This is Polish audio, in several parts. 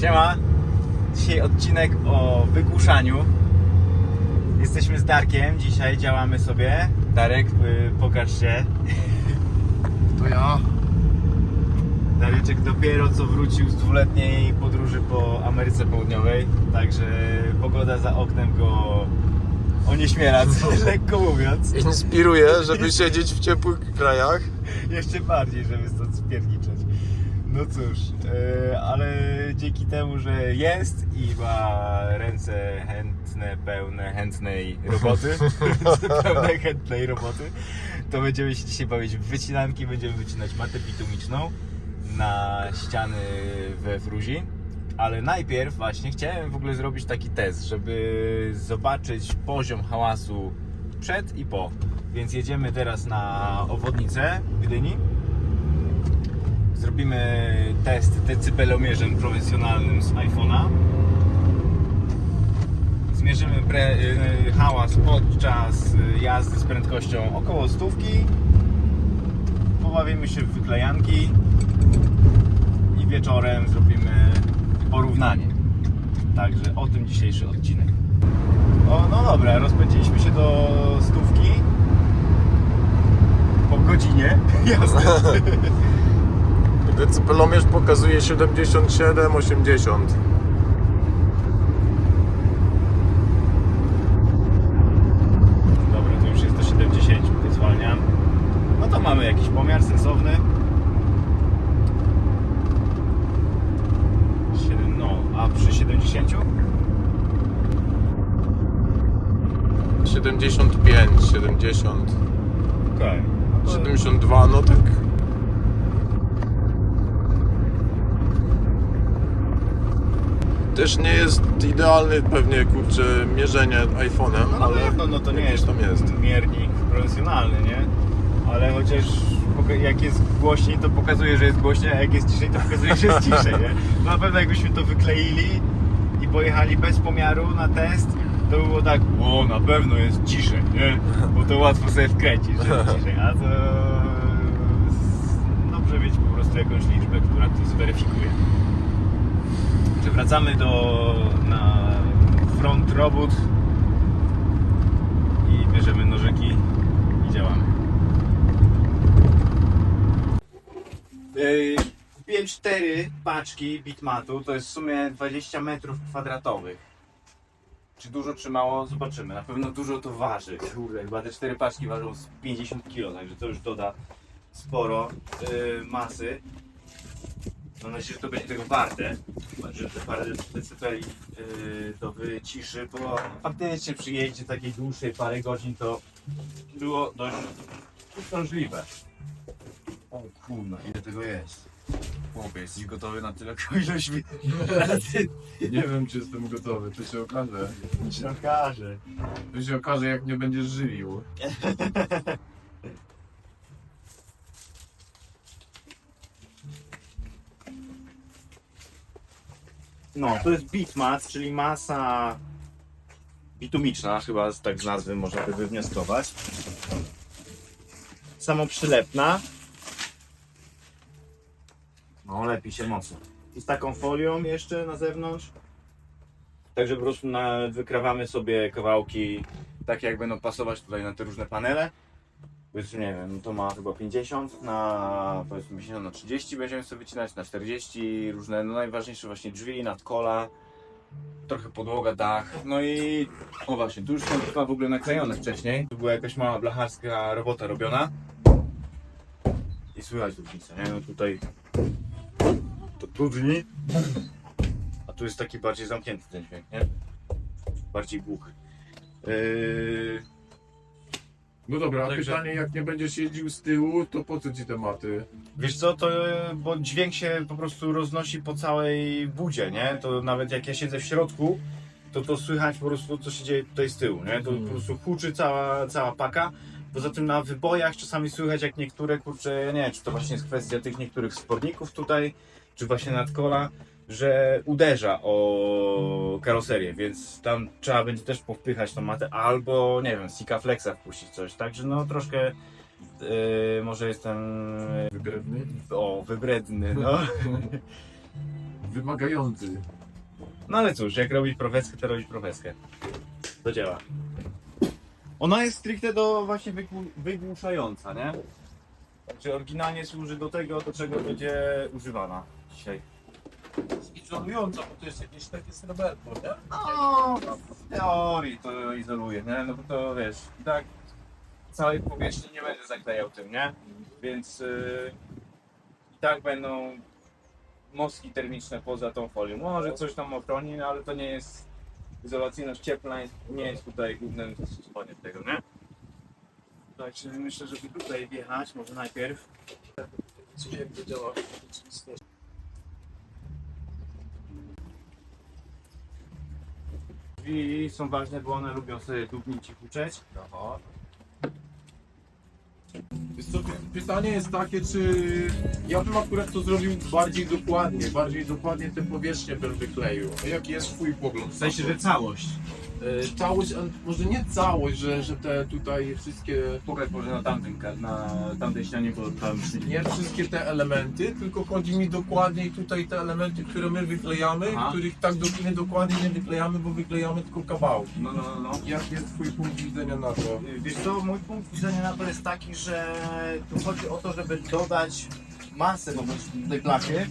Siema. Dzisiaj odcinek o wygłuszaniu. Jesteśmy z Darkiem. Dzisiaj działamy sobie. Darek, y, pokaż się. To ja. Dareczek dopiero co wrócił z dwuletniej podróży po Ameryce Południowej. Także pogoda za oknem go onieśmiela, lekko mówiąc. Inspiruję, żeby siedzieć w ciepłych krajach. Jeszcze bardziej, żeby stąd spierniczeć. No cóż, e, ale dzięki temu, że jest i ma ręce chętne, pełne chętnej roboty, pełne chętnej roboty, to będziemy się dzisiaj bawić w wycinanki, będziemy wycinać matę bitumiczną na ściany we Fruzi. Ale najpierw właśnie chciałem w ogóle zrobić taki test, żeby zobaczyć poziom hałasu przed i po. Więc jedziemy teraz na obwodnicę Gdyni. Zrobimy test decybelomierzem profesjonalnym z iPhone'a. Zmierzymy pre, y, hałas podczas y, jazdy z prędkością około stówki. Pobawimy się w wyklejanki i wieczorem zrobimy porównanie. Także o tym dzisiejszy odcinek. O, no dobra, rozpędziliśmy się do stówki po godzinie. Jasne. Decybelomierz pokazuje 77, 80. Dobra, to już jest do 70, to zwalniam. No to mamy jakiś pomiar sensowny. 7, no, a przy 70? 75, 70. Okej. 72, no tak. Też nie jest idealny pewnie kurczę mierzenie iPhone'em, No ale pewno, no to nie jest tam jest. miernik profesjonalny, nie? Ale chociaż jak jest głośniej, to pokazuje, że jest głośniej, a jak jest ciszej, to pokazuje, że jest ciszej, nie? No na pewno jakbyśmy to wykleili i pojechali bez pomiaru na test, to było tak, o na pewno jest ciszej, nie? Bo to łatwo sobie wkręcić, że jest ciszej, a to dobrze mieć po prostu jakąś liczbę, która to zweryfikuje. Przewracamy do na front robót i bierzemy nożyki i działamy. Kupiłem cztery paczki bitmatu, to jest w sumie 20 metrów kwadratowych. Czy dużo, czy mało? Zobaczymy. Na pewno dużo to waży. Kurde, chyba te cztery paczki ważą z 50 kg, także to już doda sporo yy, masy. Mam nadzieję, że to będzie tego warte, że te parę decybeli yy, to wyciszy, bo faktycznie przy jeździe takiej dłuższej, parę godzin to było dość uciążliwe. O kurna, ile tego jest? Chłopie, jesteś gotowy na tyle ilość mi... Nie wiem czy jestem gotowy, to się okaże. się okaże. To się okaże jak nie będziesz żywił. No, to jest bitmat, czyli masa bitumiczna, chyba z- tak z nazwy można by wywnioskować. Samoprzylepna. No, lepi się mocno. I z taką folią jeszcze na zewnątrz. Także po prostu na, wykrawamy sobie kawałki tak jak będą pasować tutaj na te różne panele. Powiedzmy, nie wiem, to ma chyba 50 na powiedzmy 50 na 30 będziemy sobie wycinać, na 40 różne, no najważniejsze właśnie drzwi, nadkola, trochę podłoga, dach, no i o właśnie, tu już są chyba w ogóle naklejone wcześniej, tu była jakaś mała blacharska robota robiona i słychać różnicę, nie? No tutaj to trudni, a tu jest taki bardziej zamknięty ten dźwięk, nie? Bardziej głuchy. Yy... No dobra, a Także- pytanie jak nie będziesz jeździł z tyłu, to po co ci te maty? Wiesz co, to e, bo dźwięk się po prostu roznosi po całej budzie, nie? To nawet jak ja siedzę w środku, to to słychać po prostu co się dzieje tutaj z tyłu, nie? To po prostu huczy cała, cała paka. Poza tym na wybojach czasami słychać jak niektóre, kurczę, ja nie wiem, czy to właśnie jest kwestia tych niektórych sporników tutaj, czy właśnie nadkola, że uderza o karoserię, więc tam trzeba będzie też powpychać tą matę, albo nie wiem, Sika Flexa wpuścić coś, także no troszkę yy, może jestem Wybredny? o, wybredny, no. Wymagający. No ale cóż, jak robić profeskę, to robić profeskę. To działa. Ona jest stricte do właśnie wygłu- wygłuszająca, nie? Znaczy oryginalnie służy do tego, do czego będzie używana dzisiaj. Izolująca, bo to jest jakieś takie sreberko, nie? No, w teorii to izoluje, nie? No bo to wiesz, i tak całej powierzchni nie będzie zaklejał tym, nie? Więc yy, i tak będą mostki termiczne poza tą folią. Może coś tam ochroni, no ale to nie jest izolacyjność cieplna, jest- nie jest tutaj głównym zastosowaniem tego, nie? Tak, czyli myślę, żeby tutaj wjechać, może najpierw. Co jak to działa? Drzwi są ważne, bo one lubią sobie dłubnić i huczeć. Aha. Co, py- pytanie jest takie, czy ja bym akurat to zrobił bardziej dokładnie, bardziej dokładnie te powierzchnie bym wykleił. A jaki jest twój pogląd? W sensie, że całość. E, Całość, może nie całość, że, że te tutaj wszystkie, Pokaż może na tamtym, na tamtej ścianie, bo tam nie wszystkie te elementy, tylko chodzi mi dokładniej tutaj te elementy, które my wyklejamy, Aha. których tak do, my dokładnie nie wyklejamy, bo wyklejamy tylko kawałki. No, no, no, no. Jak jest twój punkt widzenia na to? Wiesz co, mój punkt widzenia na to jest taki, że tu chodzi o to, żeby dodać masę wobec tej blachy,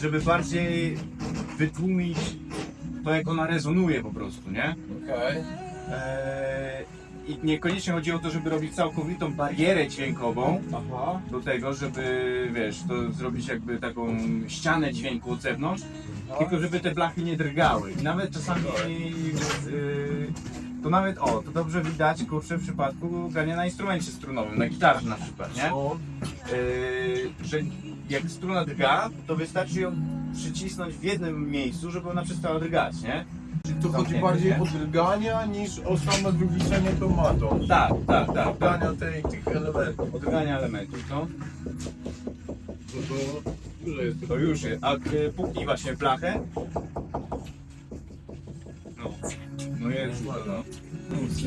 żeby bardziej wytłumić to, jak ona rezonuje po prostu, nie? Okej. Eee, I niekoniecznie chodzi o to, żeby robić całkowitą barierę dźwiękową Aha. do tego, żeby, wiesz, to zrobić jakby taką ścianę dźwięku od zewnątrz, tylko żeby te blachy nie drgały. I nawet czasami, yy, to nawet, o, to dobrze widać, kurczę, w przypadku grania na instrumencie strunowym, na gitarze na przykład, nie? Co? Yy, że jak struna drga, to wystarczy ją przycisnąć w jednym miejscu, żeby ona przestała drgać, nie? Czyli to chodzi Zamknięty, bardziej nie? o drgania niż o same wywiszenie tomatu. Tak, tak, tak, tak. Drgania tej, tych elementów. Odgrania elementów, no. No to jest. To już jest. A y, puknij właśnie blachę. No. No jest. No.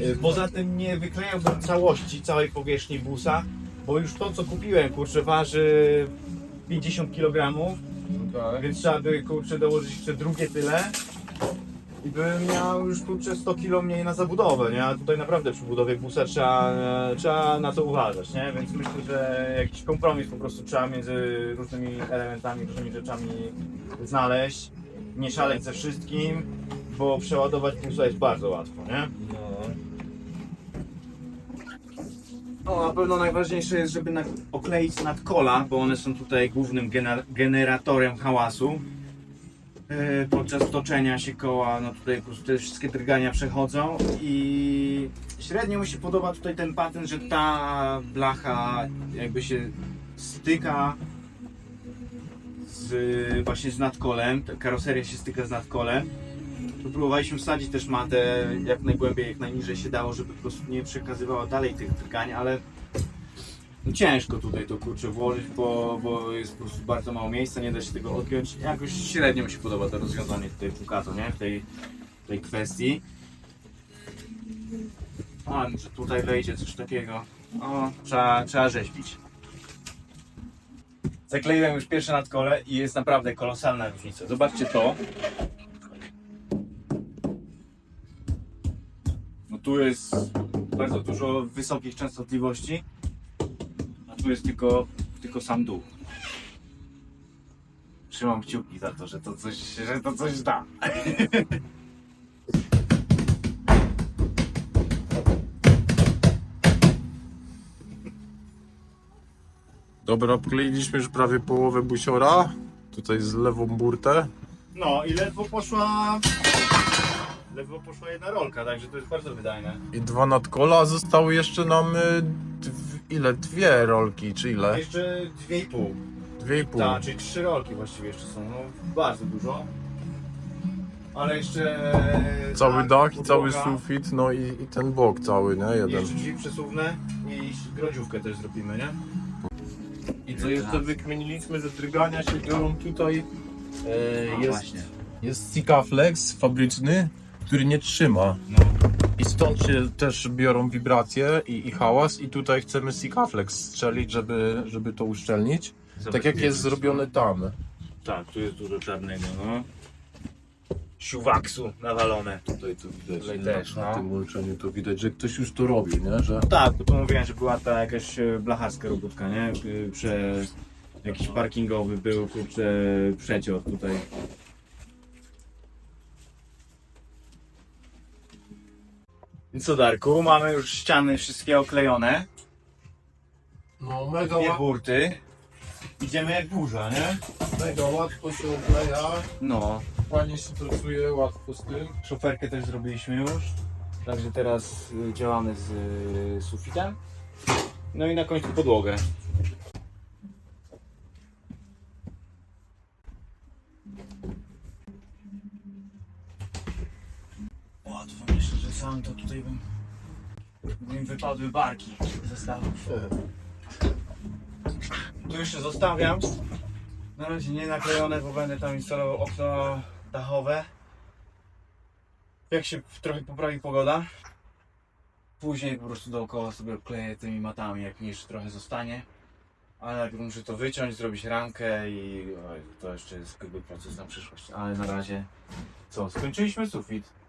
Y, Poza tym nie wyklejałbym całości, całej powierzchni busa, bo już to co kupiłem, kurczę, waży 50 kg, tak. więc trzeba by kurczę dołożyć jeszcze drugie tyle. I bym miał już kurczę 100 kg mniej na zabudowę, nie? A tutaj naprawdę przy budowie busa trzeba, e, trzeba na to uważać, nie? Więc myślę, że jakiś kompromis po prostu trzeba między różnymi elementami, różnymi rzeczami znaleźć. Nie szaleć ze wszystkim, bo przeładować busa jest bardzo łatwo, nie? No, na pewno najważniejsze jest, żeby na, okleić nadkola, bo one są tutaj głównym gener- generatorem hałasu. E, Podczas toczenia się koła, no tutaj po prostu te wszystkie drgania przechodzą i średnio mi się podoba tutaj ten patent, że ta blacha jakby się styka z, właśnie z nadkolem, karoseria się styka z nadkolem. Próbowaliśmy wsadzić też matę jak najgłębiej, jak najniżej się dało, żeby po prostu nie przekazywała dalej tych drgań, ale no ciężko tutaj to kurczę włożyć, bo, bo jest po prostu bardzo mało miejsca, nie da się tego odgiąć. Jakoś średnio mi się podoba to rozwiązanie tutaj Fukato, nie? W tej, tej kwestii. A, że tutaj wejdzie coś takiego. O, trzeba, trzeba rzeźbić. Zakleiłem już pierwsze nadkole i jest naprawdę kolosalna różnica. Zobaczcie to. Tu jest bardzo dużo wysokich częstotliwości, a tu jest tylko, tylko sam dół. Trzymam kciuki za to, że to coś, że to coś da. Dobra, obkleiliśmy już prawie połowę busiora. Tutaj z lewą burtę. No i ledwo poszła. Ledwo poszła jedna rolka, także to jest bardzo wydajne. I dwa nadkola. Zostały jeszcze nam y, dw- ile? Dwie rolki, czy ile? Jeszcze dwie i pół. Dwie i pół. Tak, czyli trzy rolki właściwie jeszcze są. No, bardzo dużo. Ale jeszcze. Cały tak, dach i cały sufit, no i, i ten bok cały, nie? I Jeden. Jeszcze drzwi przesuwne i grodziówkę też zrobimy, nie? I co jeszcze wykminiliśmy, że drgania się biorą tutaj. E, No jest, właśnie. jest Sikaflex fabryczny, który nie trzyma. No. I stąd się też biorą wibracje i, i hałas i tutaj chcemy Sikaflex strzelić, żeby, żeby to uszczelnić. Tak jak jest zrobione tam. Tak, tu jest dużo czarnego, no. Siuwaksu nawalone. Tutaj to widać, Tutaj nie? też, na, na no. tym łączeniu to widać, że ktoś już to robił, nie? Że Tak, to mówiłem, że była ta jakaś e, blacharska robótka, nie? Prze... Jakiś parkingowy był, kurczę, przeciąg tutaj. I co Darku, mamy już ściany wszystkie oklejone, no mega, dwie burty. Idziemy jak burza, nie? mega łatwo się okleja, No, fajnie się czuje, łatwo z tym. szoferkę też zrobiliśmy już. Także teraz y, działamy z y, sufitem. No i na końcu podłogę. Łatwo, myślę, sam to tutaj bym... by mi wypadły barki ze stawów. Tu jeszcze zostawiam. Na razie nie naklejone, bo będę tam instalował okno dachowe. Jak się trochę poprawi pogoda, później po prostu dookoła sobie obkleję tymi matami, jak mi jeszcze trochę zostanie. Ale najpierw muszę to wyciąć, zrobić ramkę i oj, to jeszcze jest jakby proces na przyszłość. Ale na razie co, skończyliśmy sufit.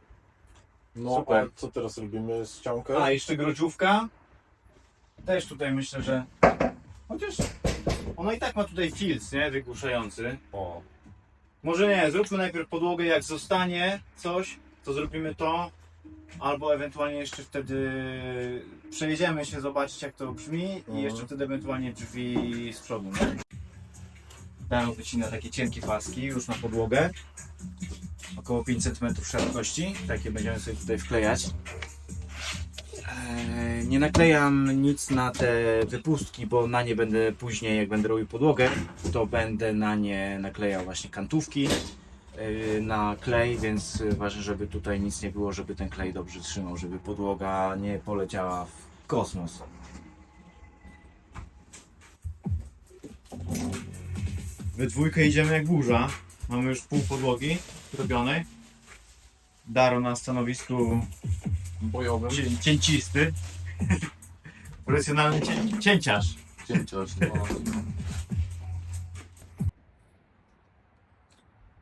No Super. a co teraz robimy? Ściankę? A jeszcze grodziówka. Też tutaj myślę, że chociaż ona i tak ma tutaj filc, nie? Wygłuszający. O, Może nie, zróbmy najpierw podłogę, jak zostanie coś, to zrobimy to, albo ewentualnie jeszcze wtedy przejedziemy się, zobaczyć jak to brzmi i Mhm. jeszcze wtedy ewentualnie drzwi z przodu. Nie? Dałem wycina takie cienkie paski już na podłogę, około 5 cm szerokości, takie będziemy sobie tutaj wklejać. Eee, Nie naklejam nic na te wypustki, bo na nie będę później, jak będę robił podłogę, to będę na nie naklejał właśnie kantówki yy, na klej, więc ważne, żeby tutaj nic nie było, żeby ten klej dobrze trzymał, żeby podłoga nie poleciała w kosmos. We dwójkę idziemy jak burza. Mamy już pół podłogi zrobionej. Daro na stanowisku bojowym. cię, cięcisty. Profesjonalny cię, cięciarz. Cięciarz, no.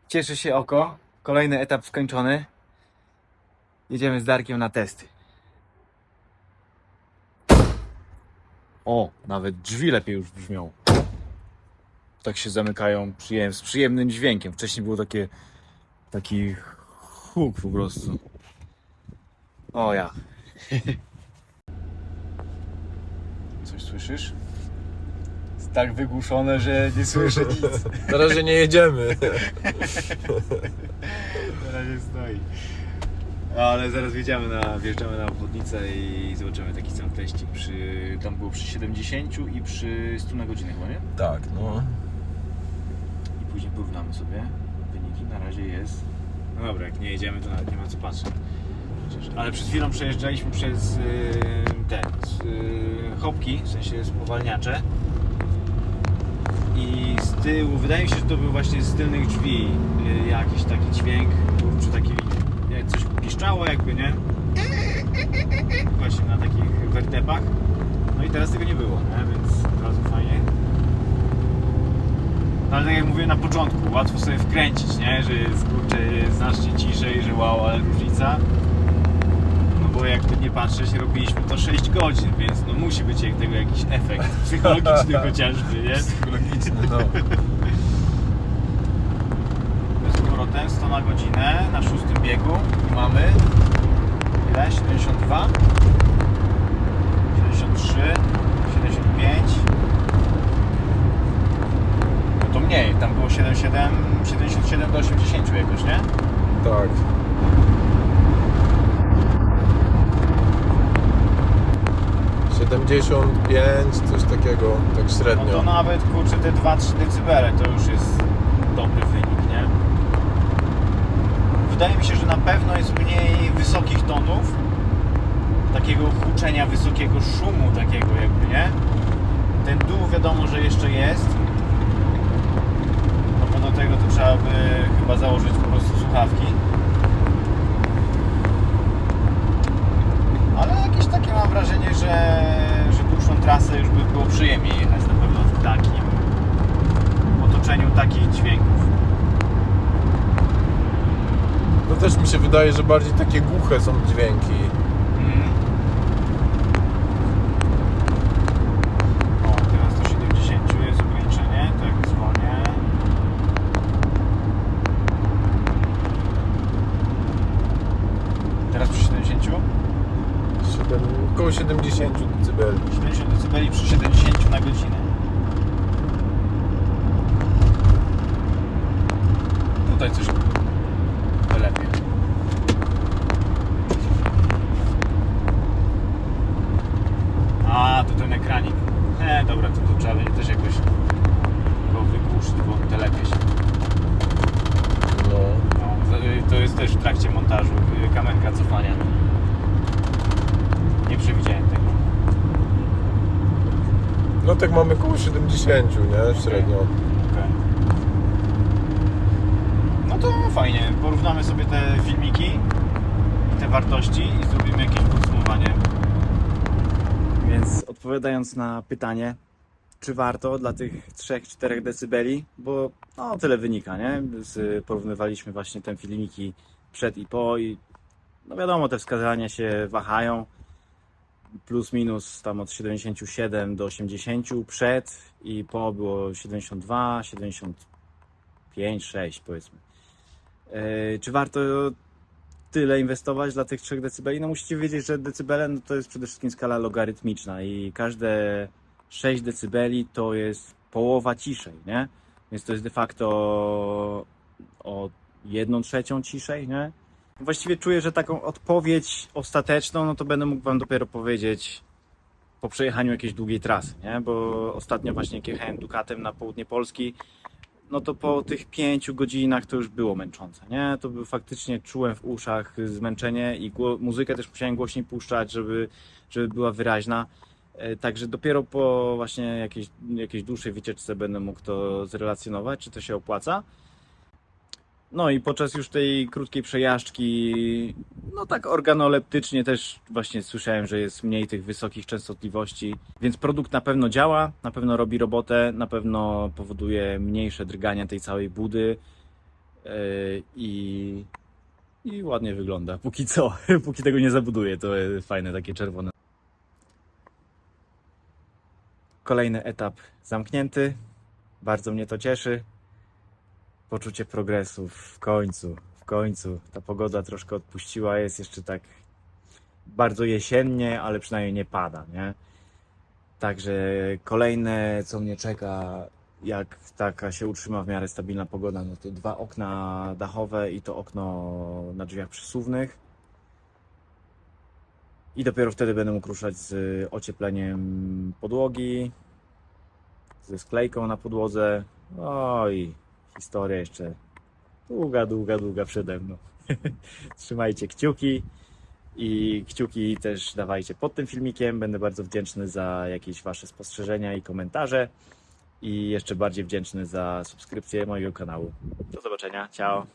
Cieszy się oko. Kolejny etap skończony. Jedziemy z Darkiem na testy. O, nawet drzwi lepiej już brzmią. Tak się zamykają przyjem, z przyjemnym dźwiękiem. Wcześniej było takie taki huk po prostu. O ja. Coś słyszysz? Jest tak wygłuszone, że nie słyszę nic. Na razie nie jedziemy. Na razie stoi. Ale zaraz wjedziemy na, wjeżdżamy na obwodnicę i zobaczymy taki sam teścik przy, tam było przy 70 i przy 100 na godzinę chyba, nie? Tak, no. I później porównamy sobie na razie jest. No dobra, jak nie jedziemy to nawet nie ma co patrzeć. Chociaż, ale przed chwilą przejeżdżaliśmy przez yy, te yy, chopki, w sensie spowalniacze. I z tyłu, wydaje mi się, że to był właśnie z tylnych drzwi yy, jakiś taki dźwięk, kurczę, taki jak coś piszczało jakby, nie? Właśnie na takich wertepach. No i teraz tego nie było, nie? Więc od razu fajnie. No ale tak jak mówiłem na początku, łatwo sobie wkręcić, nie? Że jest kurczę znacznie ciszej, że wow, ale różnica. No bo jakby nie patrzeć, robiliśmy to 6 godzin, więc no musi być jak tego jakiś efekt psychologiczny chociażby, nie? Psychologiczny, no. Z powrotem 100 na godzinę na szóstym biegu i mamy ile? 72 73 75 No to mniej, tam było 77 77 do 80 jakoś, nie? Tak. Siedemdziesiąt pięć, coś takiego, tak No średnio. to nawet kurczę te 2-3 decybele to już jest dobry wynik, nie? Wydaje mi się, że na pewno jest mniej wysokich tonów, takiego huczenia, wysokiego szumu takiego jakby, nie? Ten dół wiadomo, że jeszcze jest. Tego to trzeba by chyba założyć po prostu słuchawki. Ale jakieś takie mam wrażenie, że, że dłuższą trasę już by było przyjemniej jechać na pewno w takim otoczeniu. takich dźwięków. No też mi się wydaje, że bardziej takie głuche są dźwięki. Mhm. O, teraz do 70 jest ograniczenie, tak dzwonię. Teraz przy 70? Siedem, około 70 dB. 70 dB przy 70 na godzinę. Tutaj coś lepiej. A, to ten ekranik. E, dobra, to tu trzeba będzie też jakoś go wygłuszyć, bo telepie się. No. No, to jest też w trakcie montażu y, kamerka cofania. Przewidziałem tego. no tak mamy około 70, nie? Średnio. Okej. No to fajnie. Porównamy sobie te filmiki i te wartości i zrobimy jakieś podsumowanie. Więc odpowiadając na pytanie, czy warto dla tych 3-4 decybeli, bo no tyle wynika, nie? Z, porównywaliśmy właśnie te filmiki przed i po i no wiadomo, te wskazania się wahają. Plus minus tam od 77 do 80 przed i po było 72, 75, 6 powiedzmy. Yy, czy warto tyle inwestować dla tych 3 decybeli? No musicie wiedzieć, że decybele no to jest przede wszystkim skala logarytmiczna i każde 6 decybeli to jest połowa ciszej, nie? Więc to jest de facto o 1 trzecią ciszej, nie? Właściwie czuję, że taką odpowiedź ostateczną, no to będę mógł Wam dopiero powiedzieć po przejechaniu jakiejś długiej trasy, nie? Bo ostatnio właśnie jak jechałem Ducatem na południe Polski, no to po tych pięciu godzinach to już było męczące, nie? To był faktycznie czułem w uszach zmęczenie i muzykę też musiałem głośniej puszczać, żeby, żeby była wyraźna. E, Także dopiero po właśnie jakiejś, jakiejś dłuższej wycieczce będę mógł to zrelacjonować, czy to się opłaca. No i podczas już tej krótkiej przejażdżki, no tak organoleptycznie też właśnie słyszałem, że jest mniej tych wysokich częstotliwości, więc produkt na pewno działa, na pewno robi robotę, na pewno powoduje mniejsze drgania tej całej budy yy, i, i ładnie wygląda. Póki co, póki tego nie zabuduję, to fajne takie czerwone. Kolejny etap zamknięty. Bardzo mnie to cieszy poczucie progresu w końcu, w końcu. Ta pogoda troszkę odpuściła, jest jeszcze tak bardzo jesiennie, ale przynajmniej nie pada, nie? Także kolejne, co mnie czeka, jak taka się utrzyma w miarę stabilna pogoda, no to dwa okna dachowe i to okno na drzwiach przesuwnych. I dopiero wtedy będę mógł ruszać z ociepleniem podłogi, ze sklejką na podłodze. Oj, historia jeszcze długa, długa, długa przede mną. Trzymajcie kciuki i kciuki też dawajcie pod tym filmikiem. Będę bardzo wdzięczny za jakieś Wasze spostrzeżenia i komentarze. I jeszcze bardziej wdzięczny za subskrypcję mojego kanału. Do zobaczenia. Ciao.